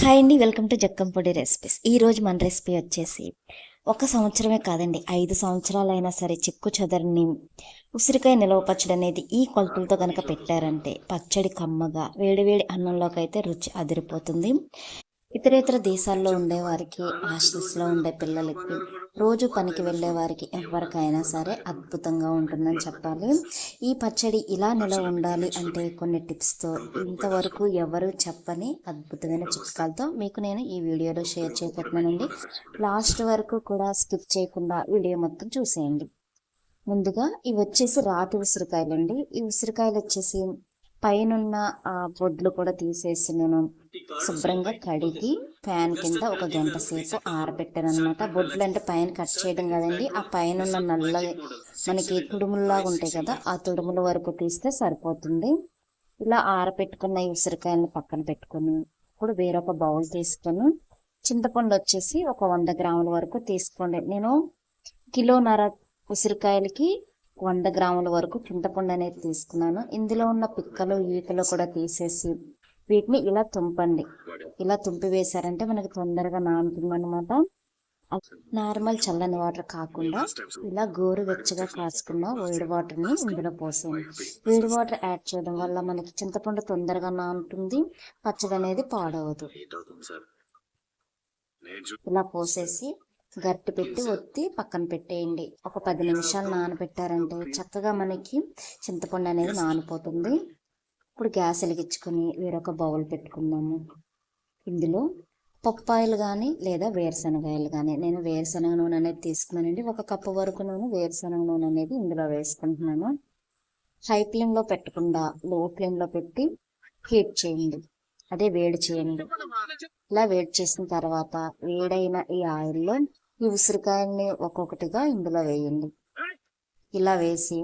Hi అండి welcome to జక్కంపొడి recipes. ఈ రోజు మన రెసిపీ వచ్చేసి ఒక సంవత్సరమే కాదండి ఐదు సంవత్సరాలైనా సరే చిక్కు చెదరని ఉసిరికాయ నిలవ పచ్చడి అనేది ఈ కొలతలతో కనుక పెట్టారంటే పచ్చడి కమ్మగా వేడివేడి అన్నంలోకి అయితే రుచి అదిరిపోతుంది. ఇతర ఇతర దేశాల్లో ఉండే వారికి హాస్టల్స్లో ఉండే పిల్లలకి రోజు పనికి వెళ్ళే వారికి ఎవరికైనా సరే అద్భుతంగా ఉంటుందని చెప్పాలి. ఈ పచ్చడి ఇలా నిలవ ఉండాలి అంటే కొన్ని టిప్స్తో ఇంతవరకు ఎవరు చెప్పని అద్భుతమైన చిట్కాలతో మీకు నేను ఈ వీడియోలో షేర్ చేయబోతున్నానండి లాస్ట్ వరకు కూడా స్కిప్ చేయకుండా వీడియో మొత్తం చూసేయండి. ముందుగా ఇవి వచ్చేసి రాతి ఉసిరికాయలండి. ఈ ఉసిరికాయలు వచ్చేసి పైనున్న ఆ బొడ్లు కూడా తీసేసి నేను శుభ్రంగా కడిగి ఫ్యాన్ కింద ఒక గంట సేపు ఆరబెట్టాను అనమాట బొడ్లు అంటే పైన కట్ చేయడం కదండి. ఆ పైన ఉన్న నల్ల మనకి తుడుముల్లాగా ఉంటాయి కదా ఆ తుడుముల వరకు తీస్తే సరిపోతుంది. ఇలా ఆరబెట్టుకున్న ఈ ఉసిరికాయలను పక్కన పెట్టుకొని ఇప్పుడు వేరొక బౌల్ తీసుకొని చింతపండు వచ్చేసి ఒక వంద గ్రాముల వరకు తీసుకోండి. నేను కిలోన్నర ఉసిరికాయలకి వంద గ్రాముల వరకు చింతపండు అనేది తీసుకున్నాను. ఇందులో ఉన్న పిక్కలు ఈకలు కూడా తీసేసి వీటిని ఇలా తుంపండి. ఇలా తుంపి వేశారంటే మనకి తొందరగా నానుతుంది అనమాట నార్మల్ చల్లని వాటర్ కాకుండా ఇలా గోరు వెచ్చగా కాసుకున్న వేడి వాటర్ని ఇందులో పోసేయండి. వేడి వాటర్ యాడ్ చేయడం వల్ల మనకి చింతపండు తొందరగా నానుతుంది. పచ్చడి అనేది పాడవదు ఇలా పోసేసి గట్టి పెట్టి ఒత్తి పక్కన పెట్టేయండి. ఒక పది నిమిషాలు నానబెట్టారంటే చక్కగా మనకి చింతపండు అనేది నానిపోతుంది. ఇప్పుడు గ్యాస్ వెలిగించుకొని వేరొక బౌల్ పెట్టుకుందాము. ఇందులో పప్పాయలు కానీ లేదా వేరుశనగాయలు కానీ నేను వేరుశనగ నూనె అనేది తీసుకున్నానండి. ఒక కప్పు వరకు నేను వేరుశనగ నూనె అనేది ఇందులో వేసుకుంటున్నాను. హై ఫ్లేమ్లో పెట్టకుండా లో ఫ్లేమ్లో పెట్టి హీట్ చేయండి. అదే వేడి చేయండి. ఇలా వేడి చేసిన తర్వాత వేడైన ఈ ఆయిల్లో ఈ ఉసిరికాయల్ని ఒక్కొక్కటిగా ఇందులో వేయండి. ఇలా వేసి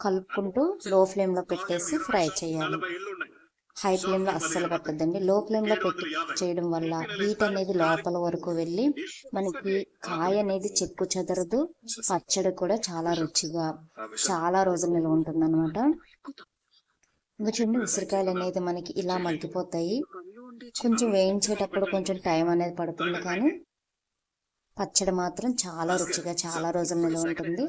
కలుపుకుంటూ లో ఫ్లేమ్లో పెట్టేసి ఫ్రై చేయాలి. హై ఫ్లేమ్లో అస్సలు పెట్టద్దండి. లో ఫ్లేమ్లో పెట్టి చేయడం వల్ల హీట్ అనేది లోపల వరకు వెళ్ళి మనకి కాయ అనేది చెక్కు చెదరదు. పచ్చడి కూడా చాలా రుచిగా చాలా రోజులు నిల్వ ఉంటుంది అనమాట ఇంకా చూడండి ఉసిరికాయలు అనేది మనకి ఇలా మగ్గిపోతాయి. కొంచెం వేయించేటప్పుడు కొంచెం టైం అనేది పడుతుంది కానీ పచ్చడి మాత్రం చాలా రుచిగా చాలా రోజులు నిల్వ ఉంటుంది.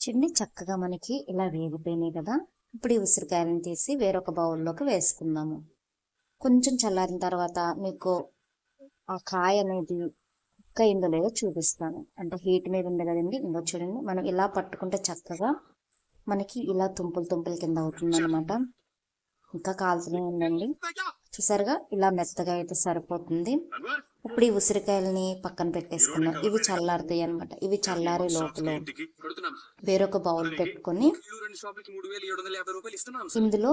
చిన్ని చక్కగా మనకి ఇలా వేగిపోయినాయి కదా. ఇప్పుడు ఈ ఉసిరికాయలను తీసి వేరొక బౌల్లోకి వేసుకుందాము. కొంచెం చల్లారిన తర్వాత మీకు ఆ కాయ అనేది కుక్క అయిందో లేదో చూపిస్తాను. అంటే హీట్ మీద ఉంది కదండి. ఇంకో చూడండి. మనం ఇలా పట్టుకుంటే చక్కగా మనకి ఇలా తుంపులు తుంపుల కింద అవుతుంది అనమాట ఇంకా కాల్తూనే ఉందండి. చూసారుగా? ఇలా మెత్తగా అయితే సరిపోతుంది. ఇప్పుడు ఈ ఉసిరికాయలని పక్కన పెట్టేసుకున్నాం ఇవి చల్లారుతాయి అనమాట ఇవి చల్లారే లోపల వేరొక బౌల్ పెట్టుకొని ఇందులో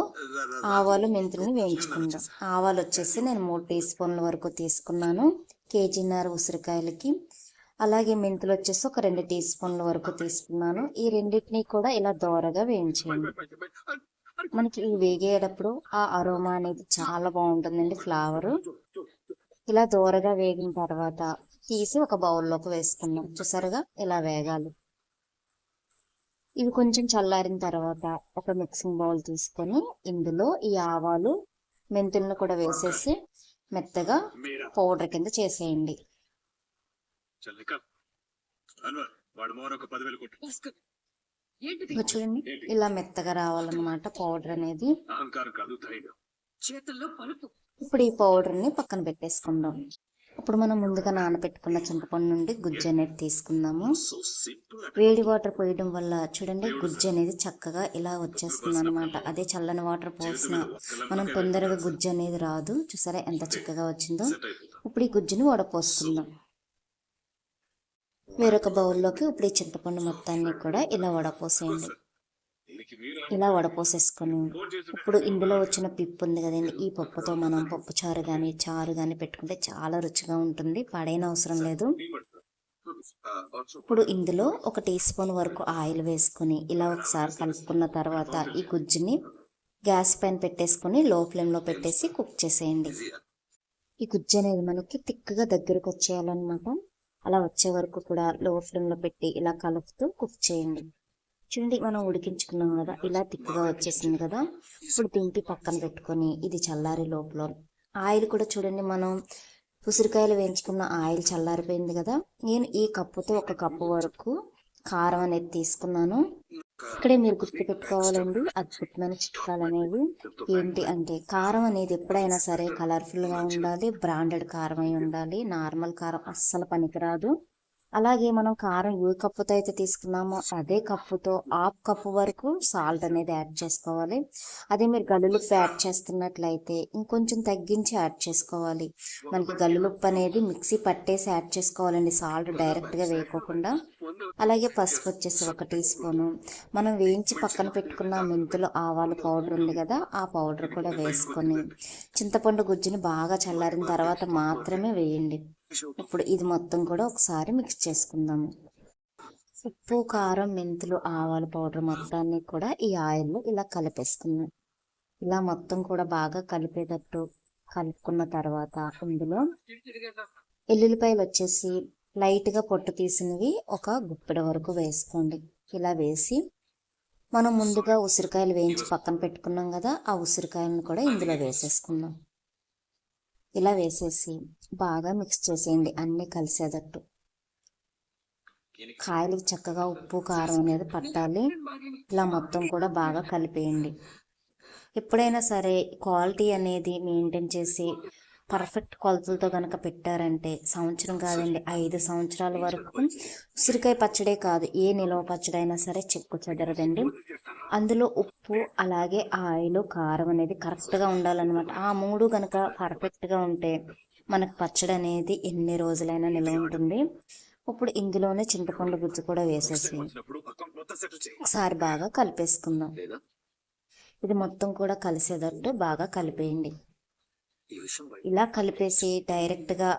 ఆవాలు మెంతులను వేయించుకుందాం. ఆవాలు వచ్చేసి నేను మూడు టీ స్పూన్ల వరకు తీసుకున్నాను. కేజీన్నర ఉసిరికాయలకి. అలాగే మెంతులు వచ్చేసి ఒక రెండు టీ స్పూన్ల వరకు తీసుకున్నాను. ఈ రెండింటిని కూడా ఇలా దోరగా వేయించేయండి. మనకి ఇవి వేగేటప్పుడు ఆ అరోమా అనేది చాలా బాగుంటుందండి ఫ్లేవర్. ఇలా దూరగా వేగిన తర్వాత తీసి ఒక బౌల్లోకి వేసుకుందాం. చూసారుగా? ఇలా వేగాలి. ఇవి కొంచెం చల్లారిన తర్వాత ఒక మిక్సింగ్ బౌల్ తీసుకొని ఇందులో ఈ ఆవాలు మెంతులను కూడా వేసేసి మెత్తగా పౌడర్ కింద చేసేయండి. చూడండి ఇలా మెత్తగా రావాలన్నమాట పౌడర్ అనేది. చేతుల్లో పలుపు ఇప్పుడు ఈ పౌడర్ని పక్కన పెట్టేసుకుందాం. ఇప్పుడు మనం ముందుగా నానబెట్టుకున్న చింతపండు నుండి గుజ్జు అనేది తీసుకుందాము. వేడి వాటర్ పోయడం వల్ల చూడండి గుజ్జు అనేది చక్కగా ఇలా వచ్చేస్తుంది అనమాట అదే చల్లని వాటర్ పోసిన మనం తొందరగా గుజ్జు అనేది రాదు. చూసారా ఎంత చక్కగా వచ్చిందో? ఇప్పుడు ఈ గుజ్జుని వడపోసుకుందాం. వేరొక బౌల్లోకి ఇప్పుడు ఈ చింతపండు మొత్తాన్ని కూడా ఇలా వడపోసేయండి. ఇలా వడపోసేసుకొని ఇప్పుడు ఇందులో వచ్చిన పిప్పు ఉంది కదండి ఈ పప్పుతో మనం పప్పు చారు కానీ చారు కానీ పెట్టుకుంటే చాలా రుచిగా ఉంటుంది పడైన అవసరం లేదు. ఇప్పుడు ఇందులో ఒక టీ స్పూన్ వరకు ఆయిల్ వేసుకొని ఇలా ఒకసారి కలుపుకున్న తర్వాత ఈ గుజ్జుని గ్యాస్ పైన పెట్టేసుకొని లో ఫ్లేమ్లో పెట్టేసి కుక్ చేసేయండి. ఈ గుజ్జు అనేది మనకి తిక్కుగా దగ్గరకు వచ్చేయాలన్నమాట. అలా వచ్చే వరకు కూడా లో ఫ్లేమ్లో పెట్టి ఇలా కలుపుతూ కుక్ చేయండి. చూడండి మనం ఉడికించుకున్నాం కదా ఇలా తిక్కుగా వచ్చేసింది కదా. ఇప్పుడు దింపి పక్కన పెట్టుకొని ఇది చల్లారి లోపల ఆయిల్ కూడా చూడండి మనం ఉసిరికాయలు వేయించుకున్న ఆయిల్ చల్లారిపోయింది కదా. నేను ఈ కప్పుతో ఒక కప్పు వరకు కారం అనేది తీసుకున్నాను. ఇక్కడే మీరు గుర్తుపెట్టుకోవాలండి అద్భుతమైన చిట్కాలు అనేవి ఏంటి అంటే కారం అనేది ఎప్పుడైనా సరే కలర్ఫుల్గా ఉండాలి బ్రాండెడ్ కారం అయి ఉండాలి నార్మల్ కారం అస్సలు పనికిరాదు. అలాగే మనం కారం ఏ కప్పుతో అయితే తీసుకున్నామో అదే కప్పుతో హాఫ్ కప్పు వరకు సాల్ట్ అనేది యాడ్ చేసుకోవాలి. అదే మీరు గల్లులుప్పు యాడ్ చేస్తున్నట్లయితే ఇంకొంచెం తగ్గించి యాడ్ చేసుకోవాలి. మనకి గల్లులుప్పు అనేది మిక్సీ పట్టేసి యాడ్ చేసుకోవాలండి. సాల్ట్ డైరెక్ట్గా వేయకోకుండా. అలాగే పసుపు వచ్చేసి ఒక టీ స్పూను. మనం వేయించి పక్కన పెట్టుకున్న మెంతులు ఆవాలు పౌడర్ ఉంది కదా ఆ పౌడర్ కూడా వేసుకొని చింతపండు గుజ్జుని బాగా చల్లారిన తర్వాత మాత్రమే వేయండి. ఇప్పుడు ఇది మొత్తం కూడా ఒకసారి మిక్స్ చేసుకుందాము. ఉప్పు కారం మెంతులు ఆవాల పౌడర్ మొత్తాన్ని కూడా ఈ ఆయిల్లో ఇలా కలిపేసుకున్నాం ఇలా మొత్తం కూడా బాగా కలిపేటట్టు కలుపుకున్న తర్వాత ఇందులో ఎల్లుల్లిపాయలు వచ్చేసి లైట్గా పొట్టు తీసినవి ఒక గుప్పెడ వరకు వేసుకోండి. ఇలా వేసి మనం ముందుగా ఉసిరికాయలు వేయించి పక్కన పెట్టుకున్నాం కదా ఆ ఉసిరికాయలను కూడా ఇందులో వేసేసుకుందాం. ఇలా వేసేసి బాగా మిక్స్ చేసేయండి అన్నీ కలిసేటట్టు. కాయలకి చక్కగా ఉప్పు కారం అనేది పట్టాలి. ఇలా మొత్తం కూడా బాగా కలిపేయండి. ఎప్పుడైనా సరే క్వాలిటీ అనేది మెయింటైన్ చేసి పర్ఫెక్ట్ కొలతలతో కనుక పెట్టారంటే సంవత్సరం కాదండి ఐదు సంవత్సరాల వరకు ఉసిరికాయ పచ్చడే కాదు ఏ నిలవ పచ్చడైనా సరే చెక్కు చెదరదండి. అందులో ఉప్పు అలాగే ఆయిల్ కారం అనేది కరెక్ట్గా ఉండాలన్నమాట. ఆ మూడు కనుక పర్ఫెక్ట్గా ఉంటే మనకు పచ్చడి అనేది ఎన్ని రోజులైనా నిల్వ ఉంటుంది. ఇప్పుడు ఇందులోనే చింతపండు గుజ్జు కూడా వేసేసి ఒకసారి బాగా కలిపేసుకుందాం. ఇది మొత్తం కూడా కలిసేటట్టు బాగా కలిపేయండి. ఇలా కలిపేసి డైరెక్ట్గా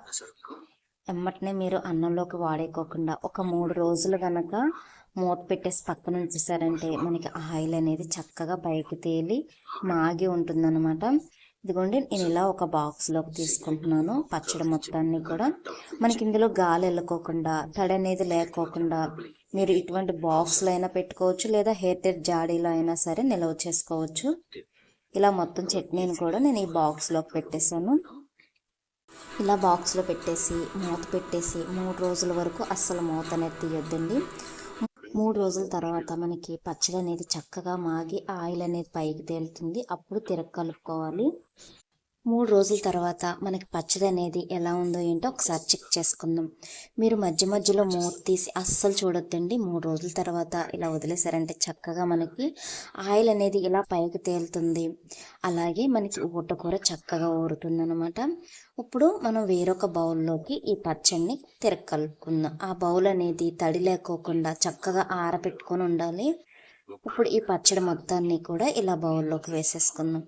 ఎమ్మటనే మీరు అన్నంలోకి వాడేకోకుండా ఒక మూడు రోజులు కనుక మూత పెట్టేసి పక్కన ఉంచేసారంటే మనకి ఆయిల్ అనేది చక్కగా పైకి తేలి మాగి ఉంటుందన్నమాట. ఇదిగోండి నేను ఇలా ఒక బాక్స్లోకి తీసుకుంటున్నాను. పచ్చడి మొత్తాన్ని కూడా. మనకి ఇందులో గాలి వెళ్ళకోకుండా తడి అనేది లేకోకుండా మీరు ఇటువంటి బాక్స్లో అయినా పెట్టుకోవచ్చు లేదా హెయిర్ జాడీలో అయినా సరే నిల్వ చేసుకోవచ్చు. ఇలా మొత్తం చట్నీని కూడా నేను ఈ బాక్స్లోకి పెట్టేశాను. ఇలా బాక్స్లో పెట్టేసి మూత పెట్టేసి మూడు రోజుల వరకు అస్సలు మూత అనేది తీయొద్దండి. మూడు రోజుల తర్వాత మనకి పచ్చడి అనేది చక్కగా మాగి ఆయిల్ అనేది పైకి తేలుతుంది. అప్పుడు తిరగ కలుపుకోవాలి. మూడు రోజుల తర్వాత మనకి పచ్చడి అనేది ఎలా ఉందో ఏంటో ఒకసారి చెక్ చేసుకుందాం. మీరు మధ్య మధ్యలో మూత తీసి అస్సలు చూడొద్దండి. మూడు రోజుల తర్వాత ఇలా వదిలేసారంటే చక్కగా మనకి ఆయిల్ అనేది ఇలా పైకి తేలుతుంది. అలాగే మనకి ఊటకూర చక్కగా ఊరుతుంది అనమాట ఇప్పుడు మనం వేరొక బౌల్లోకి ఈ పచ్చడిని తిరగలుపుకుందాం. ఆ బౌల్ అనేది తడి లేకోకుండా చక్కగా ఆరబెట్టుకొని ఉండాలి. ఇప్పుడు ఈ పచ్చడి మొత్తాన్ని కూడా ఇలా బౌల్లోకి వేసేసుకుందాం.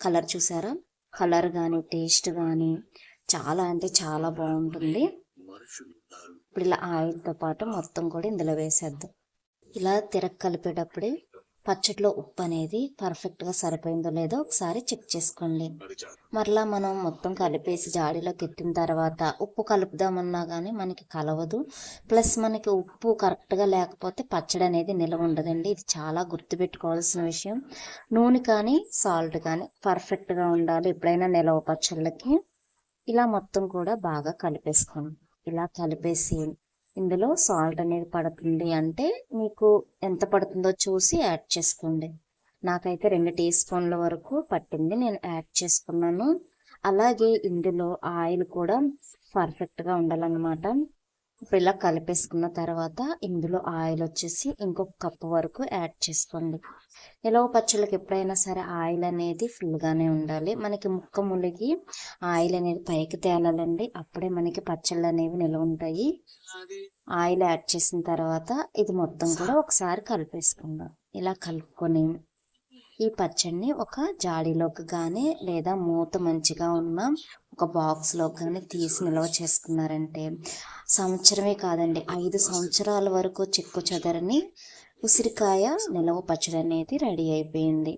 కలర్ చూసారా? కలర్ కానీ టేస్ట్ కానీ చాలా అంటే చాలా బాగుంటుంది. ఇప్పుడు ఇలా ఆయిల్తో పాటు మొత్తం కూడా ఇందులో వేసేద్దాం. ఇలా తిరగ కలిపేటప్పుడే పచ్చడిలో ఉప్పు అనేది పర్ఫెక్ట్గా సరిపోయిందో లేదో ఒకసారి చెక్ చేసుకోండి. మరలా మనం మొత్తం కలిపేసి జాడీలోకి ఎత్తిన తర్వాత ఉప్పు కలుపుదామన్నా కానీ మనకి కలవదు. ప్లస్ మనకి ఉప్పు కరెక్ట్గా లేకపోతే పచ్చడి అనేది నిలవ ఉండదండి. ఇది చాలా గుర్తుపెట్టుకోవాల్సిన విషయం. నూనె కానీ సాల్ట్ కానీ పర్ఫెక్ట్గా ఉండాలి ఎప్పుడైనా నిలవ పచ్చళ్ళకి. ఇలా మొత్తం కూడా బాగా కలిపేసుకోండి. ఇలా కలిపేసి ఇందులో సాల్ట్ అనేది పడుతుంది అంటే మీకు ఎంత పడుతుందో చూసి యాడ్ చేసుకోండి. నాకైతే రెండు టీ స్పూన్ల వరకు పట్టింది నేను యాడ్ చేసుకున్నాను. అలాగే ఇందులో ఆయిల్ కూడా పర్ఫెక్ట్గా ఉండాలన్నమాట. ఇప్పుడు ఇలా కలిపేసుకున్న తర్వాత ఇందులో ఆయిల్ వచ్చేసి ఇంకొక కప్పు వరకు యాడ్ చేసుకోండి. నిలవ పచ్చళ్ళకి ఎప్పుడైనా సరే ఆయిల్ అనేది ఫుల్గానే ఉండాలి. మనకి ముక్క ములిగి ఆయిల్ అనేది పైకి తేలాలండి. అప్పుడే మనకి పచ్చళ్ళు అనేవి నిలవ ఉంటాయి. ఆయిల్ యాడ్ చేసిన తర్వాత ఇది మొత్తం కూడా ఒకసారి కలిపేసుకుందాం. ఇలా కలుపుకొని ఈ పచ్చడిని ఒక జాడీలోకి కానీ లేదా మూత మంచిగా ఉన్న ఒక బాక్స్లో కానీ తీసి నిల్వ చేసుకున్నారంటే సంవత్సరమే కాదండి ఐదు సంవత్సరాల వరకు చెక్కు చెదరని ఉసిరికాయ నిలవ పచ్చడి అనేది రెడీ అయిపోయింది.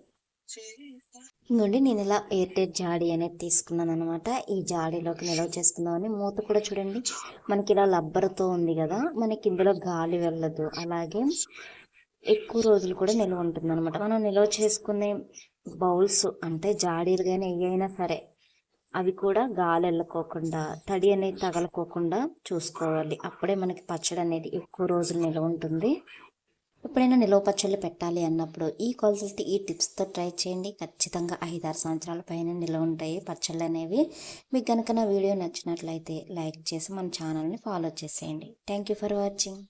ఇంకోండి నేను ఇలా ఎయిర్టెడ్ జాడీ అనేది తీసుకున్నాను అనమాట ఈ జాడీలోకి నిల్వ చేసుకుందామని మూత కూడా చూడండి మనకి ఇలా లబ్బర్తో ఉంది కదా మనకి ఇందులో గాలి వెళ్ళదు. అలాగే ఎక్కువ రోజులు కూడా నిల్వ ఉంటుంది అనమాట మనం నిల్వ చేసుకునే బౌల్స్ అంటే జాడీలు కానీ ఏవైనా సరే అవి కూడా గాలి వెళ్ళకోకుండా తడి అనేది తగలకోకుండా చూసుకోవాలి. అప్పుడే మనకి పచ్చడి అనేది ఎక్కువ రోజులు నిల్వ ఉంటుంది. ఎప్పుడైనా నిల్వ పచ్చళ్ళు పెట్టాలి అన్నప్పుడు ఈ కొలతలతో ఈ టిప్స్తో ట్రై చేయండి. ఖచ్చితంగా ఐదారు సంవత్సరాల పైన నిల్వ ఉంటాయి పచ్చళ్ళు అనేవి. మీకు కనుక నా వీడియో నచ్చినట్లయితే లైక్ చేసి మన ఛానల్ని ఫాలో చేసేయండి. Thank you for watching